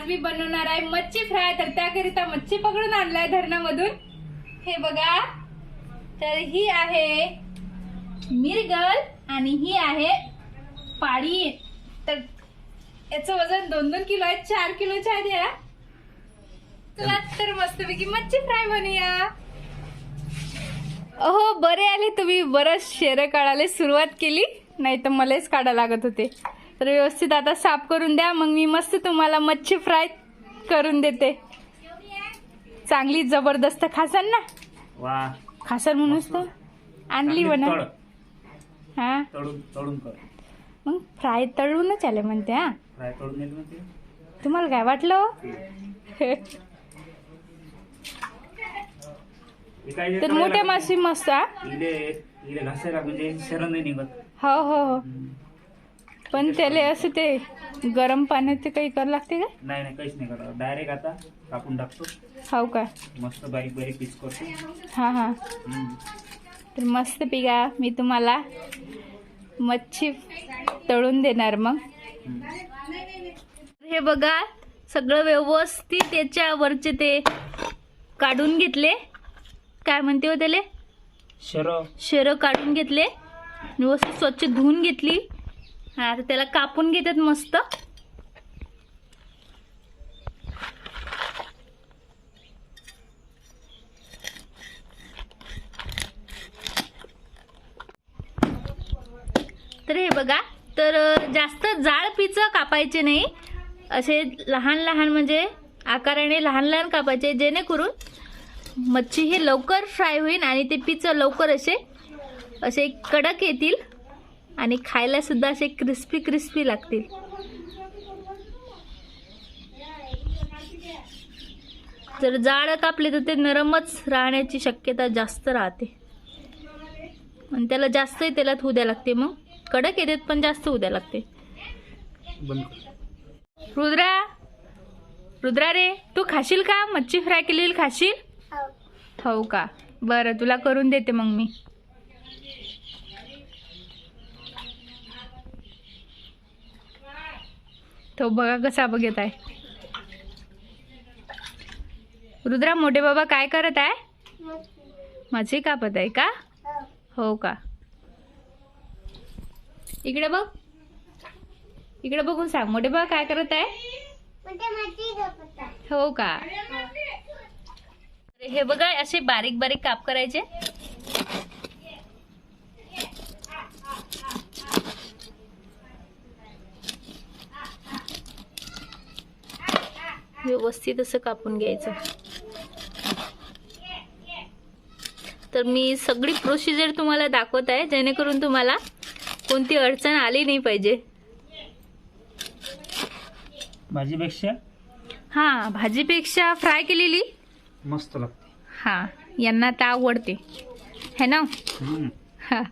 आज मी बनवणार आहे मच्छी फ्राय. तर त्याकरिता मच्छी पकडून आणलाय धरणामधून. हे बघा. तर ही आहे मिरगल आणि ही आहे पाळी तर याचं वजन दोन दोन किलो आहे. चार किलोच्या आहे. या चला तर मस्तपैकी मच्छी फ्राय बनूया. अहो बरे आले तुम्ही. बरंच शेर काढायला सुरुवात केली. नाही तर मलाच काढा लागत होते. तर व्यवस्थित आता साफ करून द्या. मग मी मस्त तुम्हाला मच्छी फ्राय करून देते. चांगली जबरदस्त खासाल ना? वा. खासाल म्हणूनच तर आणली म्हणा. हा? तळून तळून कर. मग फ्राय तळूनच आले म्हणते हा? फ्राय तळून येईल ना ते तुम्हाला काय वाटलं? तर मोठ्या माशी मस्त हा? इले इले घासायला म्हणजे शरण नाही निघत. हो हो हो. पण त्याला असं ते गरम पाण्यात ते काही करावं लागते का? नाही नाही काहीच नाही करत. डायरेक्ट आता कापून टाकतो. हो का? मस्त बारीक बारीक पीस करतो. हा हा. हम्म. तर मस्त पिका मी तुम्हाला मच्छी तळून देणार मग. हम्म. हे बघा सगळं व्यवस्थित त्याच्यावरचे ते काढून घेतले. काय म्हणते हो त्याले? शर. शेरं काढून घेतले. व्यवस्थित स्वच्छ धुवून घेतली. हा तर त्याला कापून घेतात मस्त. तर हे बघा तर जास्त जाळ पिचं कापायचे नाही. असे लहान लहान म्हणजे आकाराने लहान लहान कापायचे जेणेकरून मच्छी हे लवकर फ्राय होईल आणि ते पिच लवकर असे असे कडक येतील. आणि खायला सुद्धा असे क्रिस्पी क्रिस्पी लागतील. जर जाड कापले तर ते नरमच राहण्याची शक्यता जास्त राहते. आणि त्याला जास्त तेलात होऊ द्या लागते मग. कडक येतात पण जास्त होऊ द्या लागते. रुद्रा रुद्रा रे तू खाशील का? मच्छी फ्राय केलेली खाशील? हो का? बरं तुला करून देते मग मी. तो बघा कसा बघत आहे. रुद्रा मोठे बाबा काय करत आहे? मच्छी कापत आहे का? हो का? इकडे बघ. इकडे बघून सांग मोठे बाबा काय करत आहे? हो का? हे बघा असे बारीक बारीक काप करायचे. व्यवस्थित असं कापून घ्यायचं. तर मी सगळी प्रोसिजर तुम्हाला दाखवत आहे जेणेकरून तुम्हाला कोणती अडचण आली नाही पाहिजे. भाजीपेक्षा? हा भाजीपेक्षा फ्राय केलेली? मस्त लागते. हा यांना तर आवडते. है ना. हा.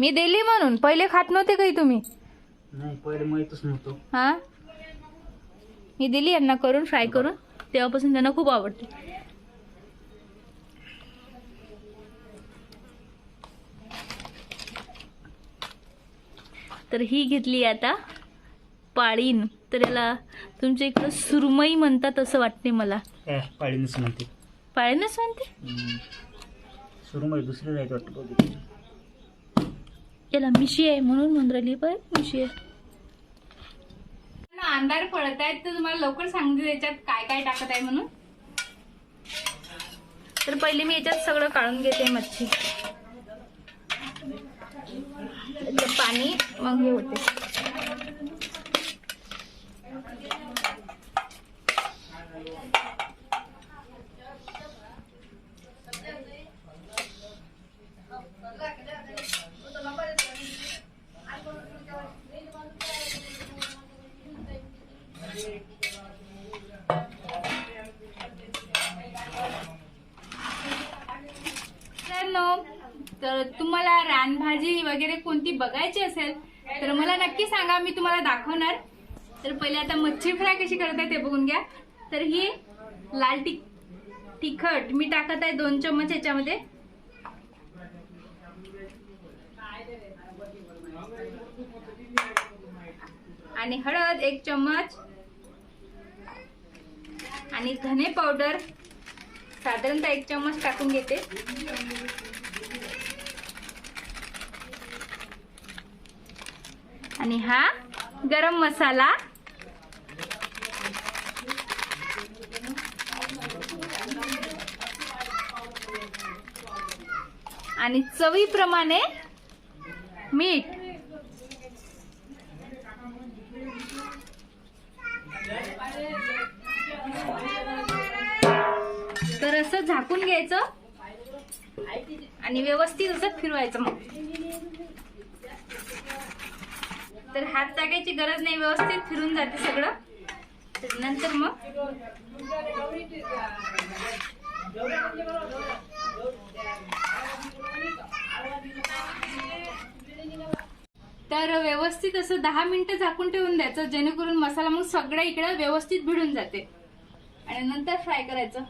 मी दिली म्हणून पहिले खात नव्हते काही तुम्ही? नाही पहिले माहीतच नव्हतं. हा? मी दिली यांना करून फ्राय करून. तेव्हापासून त्यांना खूप आवडते. तर ही घेतली आता पाळीन. तर याला तुमच्या इकडं सुरमई म्हणतात असं वाटते मला. पाळीनच म्हणते. पाळीनच म्हणते. सुरमई दुसरी वाटतं. याला मिशी आहे म्हणून म्हणून राहिली पण मिशी आहे. अंधार पडत आहेत तर तुम्हाला लवकर सांगते याच्यात काय काय टाकत आहे म्हणून. तर पहिले मी याच्यात सगळं काढून घेते मच्छी. पाणी मग हे होते. तर तुम्हाला रानभाजी वगैरे कोणती बघायची असेल तर मला नक्की सांगा मी तुम्हाला दाखवणार. तर पहिले आता मच्छी फ्राय कशी करत आहे ते बघून घ्या. तर ही लाल टिक तिखट मी टाकत आहे दोन चम्मच याच्यामध्ये. आणि हळद एक चम्मच. आणि धने पावडर साधारणतः एक चम्मच टाकून घेते. आणि हा गरम मसाला. आणि चवीप्रमाणे मीठ. तर असं झाकून घ्यायचं. आणि व्यवस्थित असं फिरवायचं मग. तर हात टाकायची गरज नाही व्यवस्थित फिरून जाते सगळं. तर नंतर मग तर व्यवस्थित असं दहा मिनिटं झाकून ठेवून द्यायचं जेणेकरून मसाला मग सगळ्या इकडे व्यवस्थित भिडून जाते. आणि नंतर फ्राय करायचं.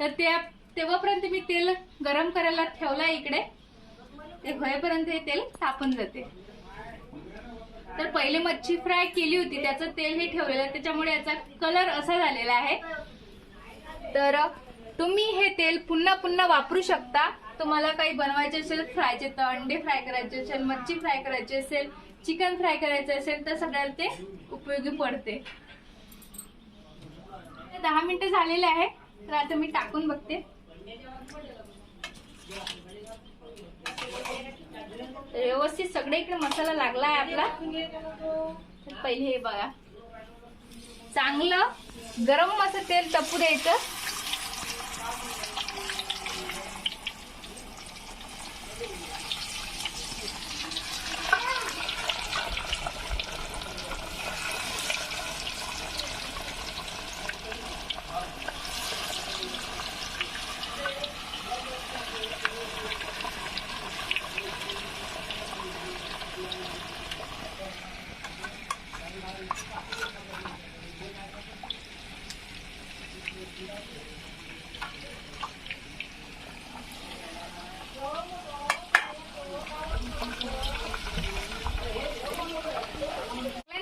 तर ते तेव्हापर्यंत मी तेल गरम करायला ठेवलंय इकडे. ते होईपर्यंत हे तेल तापून जाते. तर पहिले मच्छी फ्राय केली होती त्याचं तेल हे ठेवलेलं त्याच्यामुळे याचा कलर असा झालेला आहे. तर तुम्ही हे तेल पुन्हा पुन्हा वापरू शकता. तुम्हाला काही बनवायचे असेल फ्रायचे तर अंडे फ्राय करायचे असेल मच्छी फ्राय करायची असेल चिकन फ्राय करायचं असेल तर सगळ्याला ते उपयोगी पडते. दहा मिनिटं झालेले आहे तर आता मी टाकून बघते. तर व्यवस्थित सगळे इकडे मसाला लागला आहे आपला. तर पहिले हे बघा. चांगलं गरम असं तेल तपू द्यायचं.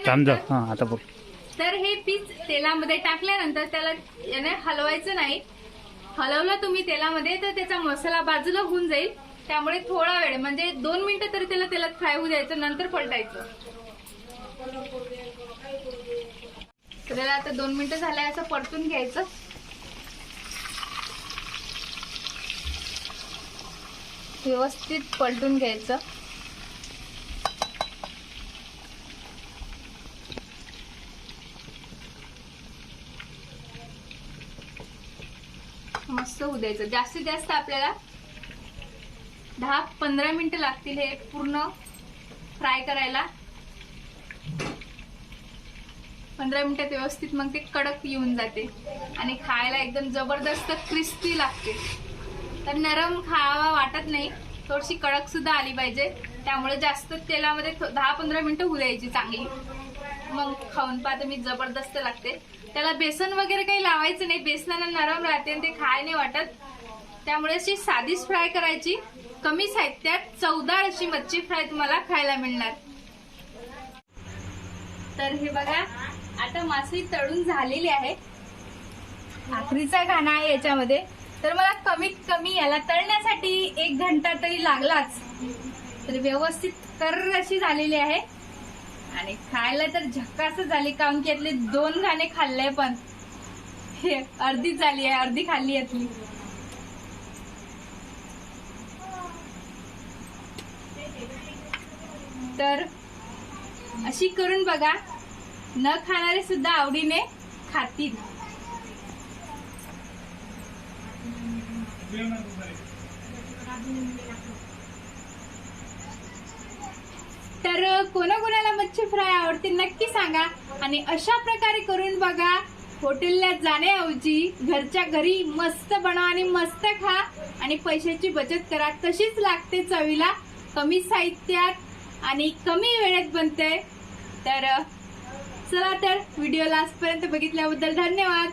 थांब जा आता बघ. तर हे पीस तेलामध्ये टाकल्यानंतर त्याला याने हलवायचं नाही. हलवलं तुम्ही तेलामध्ये तर त्याचा मसाला बाजूला होऊन जाईल. त्यामुळे थोडा वेळ म्हणजे दोन मिनिटं तरी त्याला तेलात फ्राय होऊ द्यायचं नंतर पलटायचं. त्याला आता दोन मिनिटं झाल्या असं परतून घ्यायचं. व्यवस्थित पलटून घ्यायचं. जास्त होऊ द्यायचं. जास्तीत जास्त आपल्याला दहा पंधरा मिनिटं लागतील हे पूर्ण फ्राय करायला. पंधरा मिनिटात व्यवस्थित मग ते कडक येऊन जाते. आणि खायला एकदम जबरदस्त क्रिस्पी लागते. तर नरम खावा वाटत नाही. थोडीशी कडक सुद्धा आली पाहिजे. त्यामुळे जास्त तेलामध्ये दहा पंधरा मिनिटं होऊ द्यायची चांगली. मग खाऊन पाहते मी जबरदस्त लागते. त्याला बेसन वगैरे काही लावायचं नाही. बेसनानं नरम राहते आणि ते खाय नाही वाटत. त्यामुळे अशी साधीच फ्राय करायची. कमी साहित्यात चवदार अशी मच्छी फ्राय तुम्हाला खायला मिळणार. तर हे बघा आता मासे तळून झालेली आहे. आखरीचा घाणा आहे याच्यामध्ये. तर मला कमीत कमी याला तळण्यासाठी एक घंटा तरी लागलाच. तर व्यवस्थित कर अशी झालेली आहे. आणि खायला तर झक्कास झाली कारण की यातले दोन घाणे खाल्ले पण. हे अर्धीच झाली आहे अर्धी खाल्ली यातली. तर अशी करून बघा न खाणारे सुद्धा आवडीने खातील. तर कोणाकोणाला मच्छी फ्राय आवडते नक्की सांगा. आणि अशा प्रकारे करून बघा हॉटेलला जाण्याऐवजी घरच्या घरी मस्त बनवा आणि मस्त खा. आणि पैशाची बचत करा. तशीच लागते चवीला. कमी साहित्यात आणि कमी वेळेत बनते. तर चला तर व्हिडिओ लास्टपर्यंत बघितल्याबद्दल धन्यवाद.